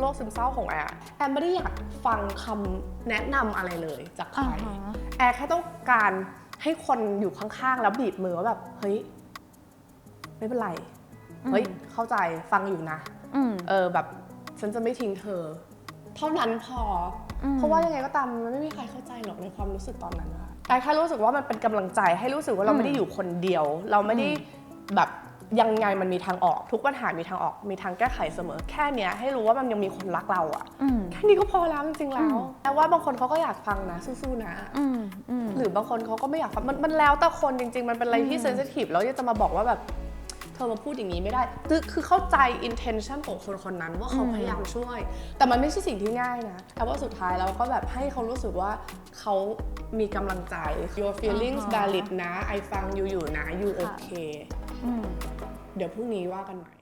โรคซึมเศร้าของแอร์แอร์ไม่ได้อยากฟังคำแนะนำอะไรเลยจากใครอ่าฮะแอร์แค่ต้องการให้คนอยู่ข้างๆ แล้วบีบมือว่าแบบ เฮ้ย ไม่เป็นไร เฮ้ย เข้าใจฟังอยู่นะ อืม เออแบบฉันจะไม่ทิ้งเธอ เท่านั้นพออม เพราะว่ายังไงก็ตามมันไม่มีใครเข้าใจหรอกในความรู้สึกตอนนั้นอะแต่แค่รู้สึกว่ามันเป็นกำลังใจให้รู้สึกว่าเราไม่ได้อยู่คนเดียว เราไม่ได้แบบ ยังไงมันมีทางออกทุกปัญหามีทางออกมีทางแก้ไขเสมอ แค่เนี้ยให้รู้ว่ามันยังมีคนรักเราอะอืม แค่นี้ก็พอแล้วจริงๆแล้ว อืม แต่ว่าบางคนเขาก็อยากฟังนะสู้ๆนะ อืมอืม หรือบางคนเขาก็ไม่อยากฟังมันมันแล้วแต่คนจริง ๆ มันเป็นอะไรที่อืมเซนซิทีฟแล้วยังจะมาบอกว่าแบบเธอมาพูดอย่างนี้ไม่ได้คือคือเข้าใจ intention ของคนคนนั้นว่าเขาพยายามช่วย แต่มันไม่ใช่สิ่งที่ง่ายนะแต่ว่าสุดท้ายเราก็แบบให้เขารู้สึกว่าเขามีกำลังใจ your feelings อ่าฮะ valid นะ I ฟังอยู่อยู่นะ you okay อืม เดี๋ยวพรุ่งนี้ว่ากันใหม่